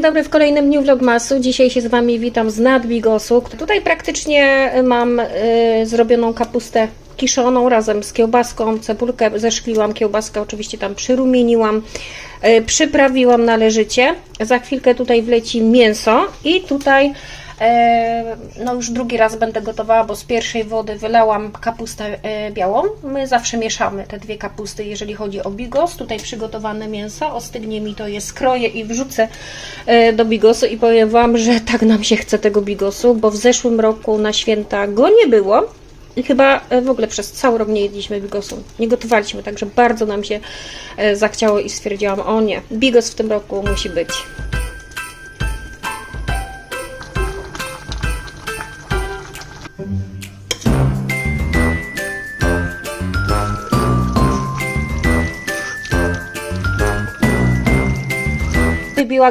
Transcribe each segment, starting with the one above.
Dzień dobry w kolejnym dniu vlogmasu. Dzisiaj się z Wami witam z nad Bigosu. Tutaj praktycznie mam y, zrobioną kapustę kiszoną razem z kiełbaską, cebulkę zeszkliłam, kiełbaskę oczywiście tam przyrumieniłam, y, przyprawiłam należycie. Za chwilkę tutaj wleci mięso i tutaj no już drugi raz będę gotowała, bo z pierwszej wody wylałam kapustę e, białą. My zawsze mieszamy te dwie kapusty, jeżeli chodzi o bigos. Tutaj przygotowane mięso, ostygnie mi to je skroję i wrzucę e, do bigosu i powiem Wam, że tak nam się chce tego bigosu, bo w zeszłym roku na święta go nie było. I chyba e, w ogóle przez cały rok nie jedliśmy bigosu. Nie gotowaliśmy, także bardzo nam się e, zachciało i stwierdziłam, o nie, bigos w tym roku musi być.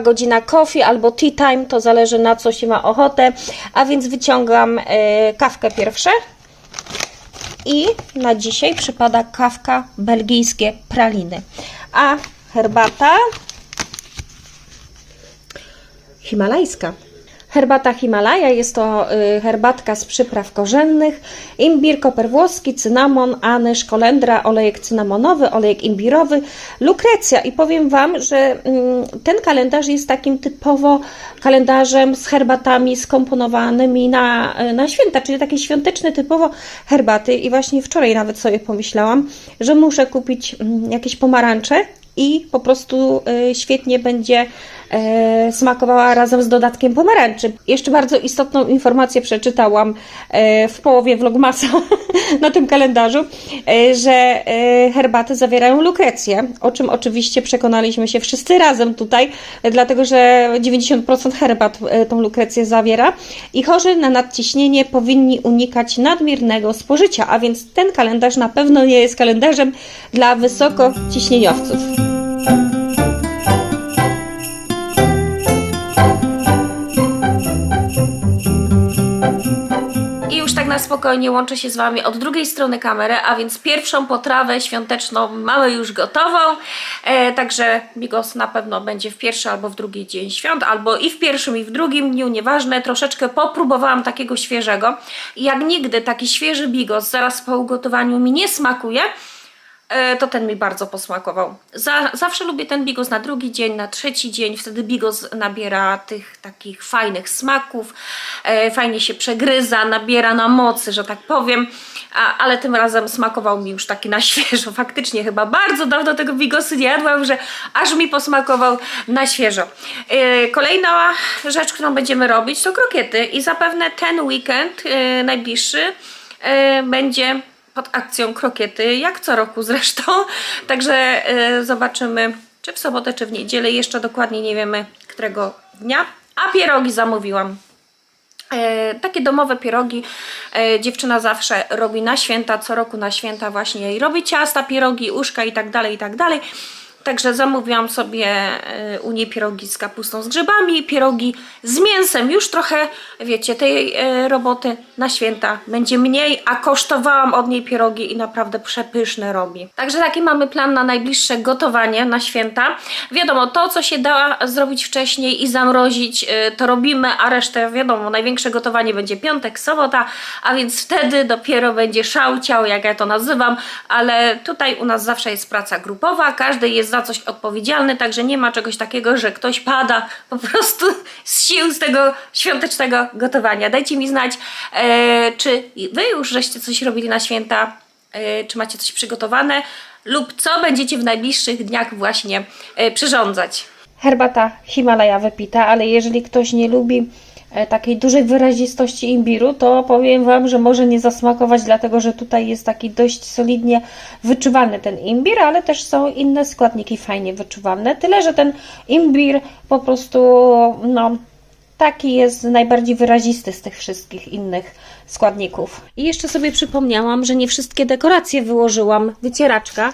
Godzina coffee albo tea time, to zależy na co się ma ochotę. A więc wyciągam e, kawkę pierwsze. I na dzisiaj przypada kawka belgijskie praliny. A herbata himalajska. Herbata Himalaja jest to y, herbatka z przypraw korzennych, imbir, koper włoski, cynamon, anyż, kolendra, olejek cynamonowy, olejek imbirowy, lukrecja. I powiem Wam, że mm, ten kalendarz jest takim typowo kalendarzem z herbatami skomponowanymi na, na święta, czyli takie świąteczne typowo herbaty. I właśnie wczoraj nawet sobie pomyślałam, że muszę kupić mm, jakieś pomarańcze i po prostu y, świetnie będzie e, smakowała razem z dodatkiem pomarańczy. Jeszcze bardzo istotną informację przeczytałam e, w połowie vlogmasa na tym kalendarzu, e, że e, herbaty zawierają lukrecję, o czym oczywiście przekonaliśmy się wszyscy razem tutaj, e, dlatego że 90% herbat e, tą lukrecję zawiera i chorzy na nadciśnienie powinni unikać nadmiernego spożycia, a więc ten kalendarz na pewno nie jest kalendarzem dla wysokociśnieniowców. I już tak spokojnie łączę się z Wami od drugiej strony kamery, a więc pierwszą potrawę świąteczną mamy już gotową. E, także bigos na pewno będzie w pierwszy albo w drugi dzień świąt, albo i w pierwszym i w drugim dniu, nieważne. Troszeczkę popróbowałam takiego świeżego. Jak nigdy taki świeży bigos zaraz po ugotowaniu mi nie smakuje, to ten mi bardzo posmakował. Za, zawsze lubię ten bigos na drugi dzień, na trzeci dzień, wtedy bigos nabiera tych takich fajnych smaków, e, fajnie się przegryza, nabiera na mocy, że tak powiem, A, ale tym razem smakował mi już taki na świeżo, faktycznie chyba bardzo dawno tego bigosu nie jadłam, że aż mi posmakował na świeżo. E, kolejna rzecz, którą będziemy robić to krokiety. I zapewne ten weekend e, najbliższy e, będzie pod akcją krokiety, jak co roku zresztą. Także e, zobaczymy, czy w sobotę, czy w niedzielę. Jeszcze dokładnie nie wiemy, którego dnia. A pierogi zamówiłam. E, takie domowe pierogi e, dziewczyna zawsze robi na święta, co roku na święta właśnie i robi ciasta, pierogi, uszka i tak dalej, i tak dalej. Także zamówiłam sobie e, u niej pierogi z kapustą z grzybami, pierogi z mięsem. Już trochę, wiecie, tej e, roboty na święta będzie mniej, a kosztowałam od niej pierogi i naprawdę przepyszne robi. Także taki mamy plan na najbliższe gotowanie na święta. Wiadomo, to co się da zrobić wcześniej i zamrozić, e, to robimy, a resztę wiadomo, największe gotowanie będzie piątek, sobota, a więc wtedy dopiero będzie szałciał, jak ja to nazywam, ale tutaj u nas zawsze jest praca grupowa, każdy jest za coś odpowiedzialny, także nie ma czegoś takiego, że ktoś pada po prostu z sił z tego świątecznego gotowania. Dajcie mi znać, e, czy wy już żeście coś robili na święta, e, czy macie coś przygotowane lub co będziecie w najbliższych dniach właśnie e, przyrządzać. Herbata Himalaja wypita, ale jeżeli ktoś nie lubi takiej dużej wyrazistości imbiru, to powiem Wam, że może nie zasmakować, dlatego że tutaj jest taki dość solidnie wyczuwalny ten imbir, ale też są inne składniki fajnie wyczuwalne. Tyle, że ten imbir po prostu, no, taki jest najbardziej wyrazisty z tych wszystkich innych składników. I jeszcze sobie przypomniałam, że nie wszystkie dekoracje wyłożyłam. Wycieraczka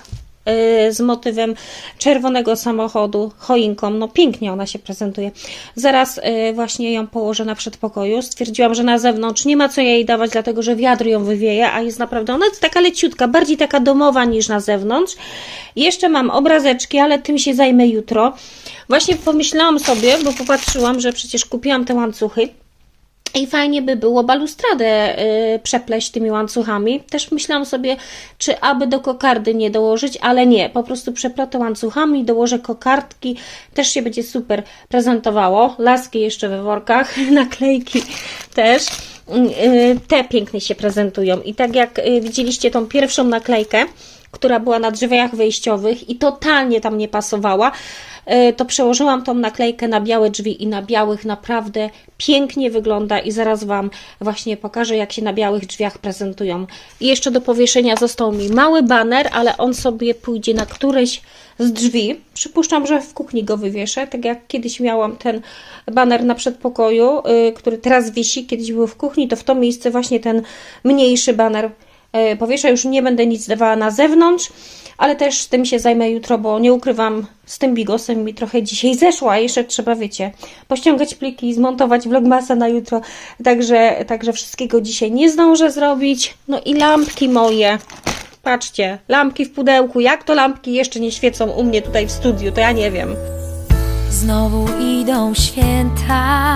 z motywem czerwonego samochodu, choinką. No pięknie ona się prezentuje. Zaraz y, właśnie ją położę na przedpokoju. Stwierdziłam, że na zewnątrz nie ma co jej dawać, dlatego że wiatr ją wywieje, a jest naprawdę, ona jest taka leciutka, bardziej taka domowa niż na zewnątrz. Jeszcze mam obrazeczki, ale tym się zajmę jutro. Właśnie pomyślałam sobie, bo popatrzyłam, że przecież kupiłam te łańcuchy. I fajnie by było balustradę y, przepleść tymi łańcuchami. Też myślałam sobie, czy aby do kokardy nie dołożyć, ale nie. Po prostu przeplotę łańcuchami, dołożę kokardki. Też się będzie super prezentowało. Laski jeszcze we workach, naklejki też. Y, te pięknie się prezentują. I tak jak y, widzieliście tą pierwszą naklejkę, która była na drzwiach wejściowych i totalnie tam nie pasowała, y, to przełożyłam tą naklejkę na białe drzwi i na białych naprawdę pięknie wygląda i zaraz Wam właśnie pokażę, jak się na białych drzwiach prezentują. I jeszcze do powieszenia został mi mały baner, ale on sobie pójdzie na któreś z drzwi. Przypuszczam, że w kuchni go wywieszę, tak jak kiedyś miałam ten baner na przedpokoju, y, który teraz wisi, kiedyś był w kuchni, to w to miejsce właśnie ten mniejszy baner powieszę. Już nie będę nic dawała na zewnątrz, ale też tym się zajmę jutro, bo nie ukrywam, z tym bigosem mi trochę dzisiaj zeszła. Jeszcze trzeba, wiecie, pościągać pliki, zmontować vlogmasa na jutro, także, także wszystkiego dzisiaj nie zdążę zrobić. No i lampki moje. Patrzcie, lampki w pudełku. Jak to lampki jeszcze nie świecą u mnie tutaj w studiu, to ja nie wiem. Znowu idą święta,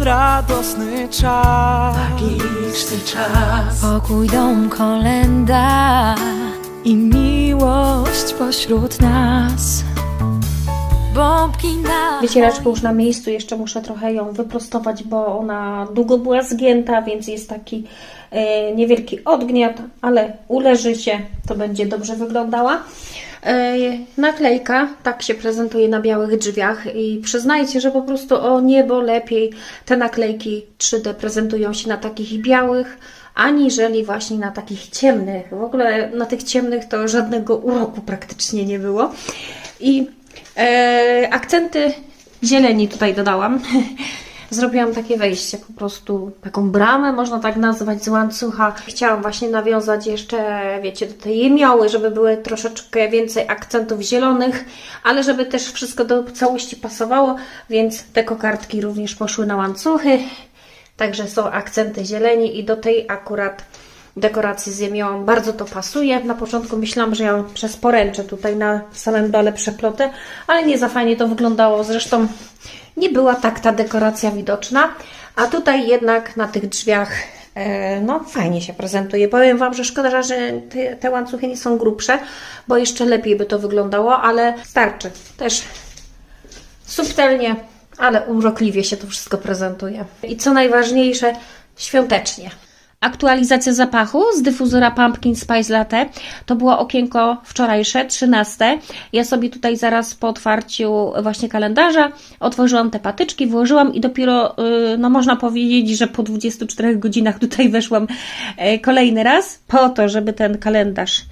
Ten radosny czas. Magiczny czas. Pokój dom kolenda I miłość pośród nas. Bombki na Wycieraczkę już na miejscu, jeszcze muszę trochę ją wyprostować, bo ona długo była zgięta, więc jest taki niewielki odgniat, ale uleży się, to będzie dobrze wyglądała. E, naklejka tak się prezentuje na białych drzwiach i przyznajcie, że po prostu o niebo lepiej te naklejki 3D prezentują się na takich białych, aniżeli właśnie na takich ciemnych. W ogóle na tych ciemnych to żadnego uroku praktycznie nie było. I e, akcenty zieleni tutaj dodałam. Zrobiłam takie wejście, po prostu taką bramę, można tak nazwać, z łańcucha. Chciałam właśnie nawiązać jeszcze, wiecie, do tej jemioły, żeby były troszeczkę więcej akcentów zielonych, ale żeby też wszystko do całości pasowało, więc te kokardki również poszły na łańcuchy. Także są akcenty zieleni i do tej akurat dekoracji z ziemią bardzo to pasuje. Na początku myślałam, że ją przez poręcze tutaj na samym dole przeplotę, ale nie za fajnie to wyglądało. Zresztą nie była tak ta dekoracja widoczna, a tutaj jednak na tych drzwiach e, no fajnie się prezentuje. Powiem Wam, że szkoda, że te, te łańcuchy nie są grubsze, bo jeszcze lepiej by to wyglądało, ale starczy. Też subtelnie, ale urokliwie się to wszystko prezentuje. I co najważniejsze, świątecznie. Aktualizacja zapachu z dyfuzora Pumpkin Spice Latte. To było okienko wczorajsze, 13. Ja sobie tutaj zaraz po otwarciu właśnie kalendarza otworzyłam te patyczki, włożyłam i dopiero, yy, no można powiedzieć, że po 24 godzinach tutaj weszłam e, kolejny raz po to, żeby ten kalendarz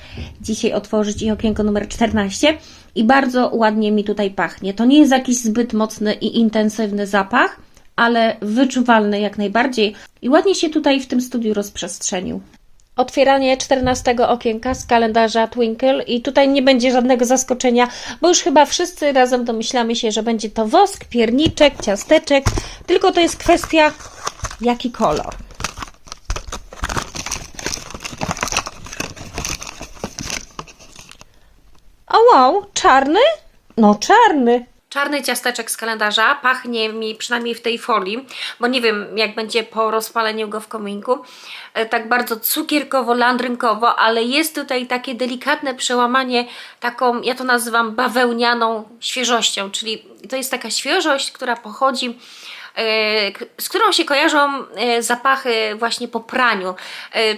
dzisiaj otworzyć i okienko numer 14. I bardzo ładnie mi tutaj pachnie. To nie jest jakiś zbyt mocny i intensywny zapach, ale wyczuwalny jak najbardziej i ładnie się tutaj w tym studiu rozprzestrzenił. Otwieranie 14 okienka z kalendarza Twinkle i tutaj nie będzie żadnego zaskoczenia, bo już chyba wszyscy razem domyślamy się, że będzie to wosk, pierniczek, ciasteczek, tylko to jest kwestia jaki kolor. O wow, czarny? No czarny. Czarny ciasteczek z kalendarza pachnie mi przynajmniej w tej folii, bo nie wiem jak będzie po rozpaleniu go w kominku, e, tak bardzo cukierkowo-landrynkowo, ale jest tutaj takie delikatne przełamanie taką, ja to nazywam bawełnianą świeżością, czyli to jest taka świeżość, która pochodzi e, z którą się kojarzą e, zapachy właśnie po praniu,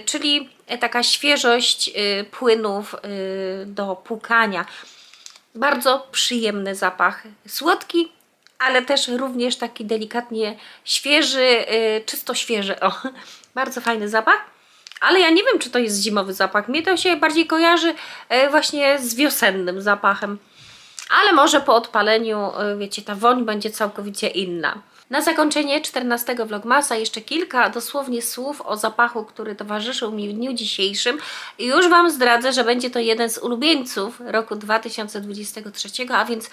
czyli taka świeżość płynów do płukania. Bardzo przyjemny zapach. Słodki, ale też również taki delikatnie świeży, yy, czysto świeży. O, bardzo fajny zapach. Ale ja nie wiem, czy to jest zimowy zapach. Mnie to się bardziej kojarzy yy, właśnie z wiosennym zapachem. Ale może po odpaleniu, yy, wiecie, ta woń będzie całkowicie inna. Na zakończenie 14 vlogmasa jeszcze kilka dosłownie słów o zapachu, który towarzyszył mi w dniu dzisiejszym. I już Wam zdradzę, że będzie to jeden z ulubieńców roku 2023, a więc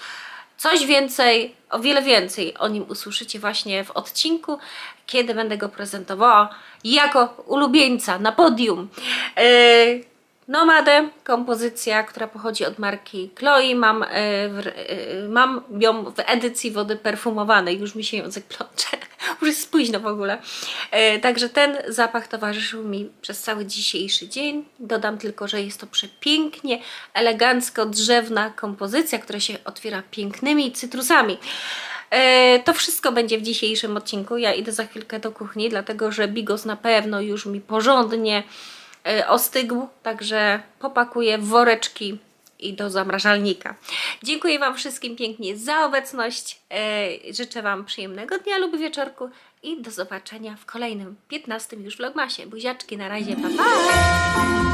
coś więcej, o wiele więcej o nim usłyszycie właśnie w odcinku, kiedy będę go prezentowała jako ulubieńca na podium. Yy, Nomadę, kompozycja, która pochodzi od marki Chloe. Mam, w, e, mam ją w edycji wody perfumowanej. Już mi się język plącze. Już jest późno w ogóle. E, Także ten zapach towarzyszył mi przez cały dzisiejszy dzień. Dodam tylko, że jest to przepięknie, elegancko drzewna kompozycja, która się otwiera pięknymi cytrusami. To wszystko będzie w dzisiejszym odcinku. Ja idę za chwilkę do kuchni, dlatego że bigos na pewno już mi porządnie ostygł, także popakuję w woreczki i do zamrażalnika. Dziękuję Wam wszystkim pięknie za obecność. E, Życzę Wam przyjemnego dnia lub wieczorku i do zobaczenia w kolejnym 15 już vlogmasie. Buziaczki, na razie, pa pa!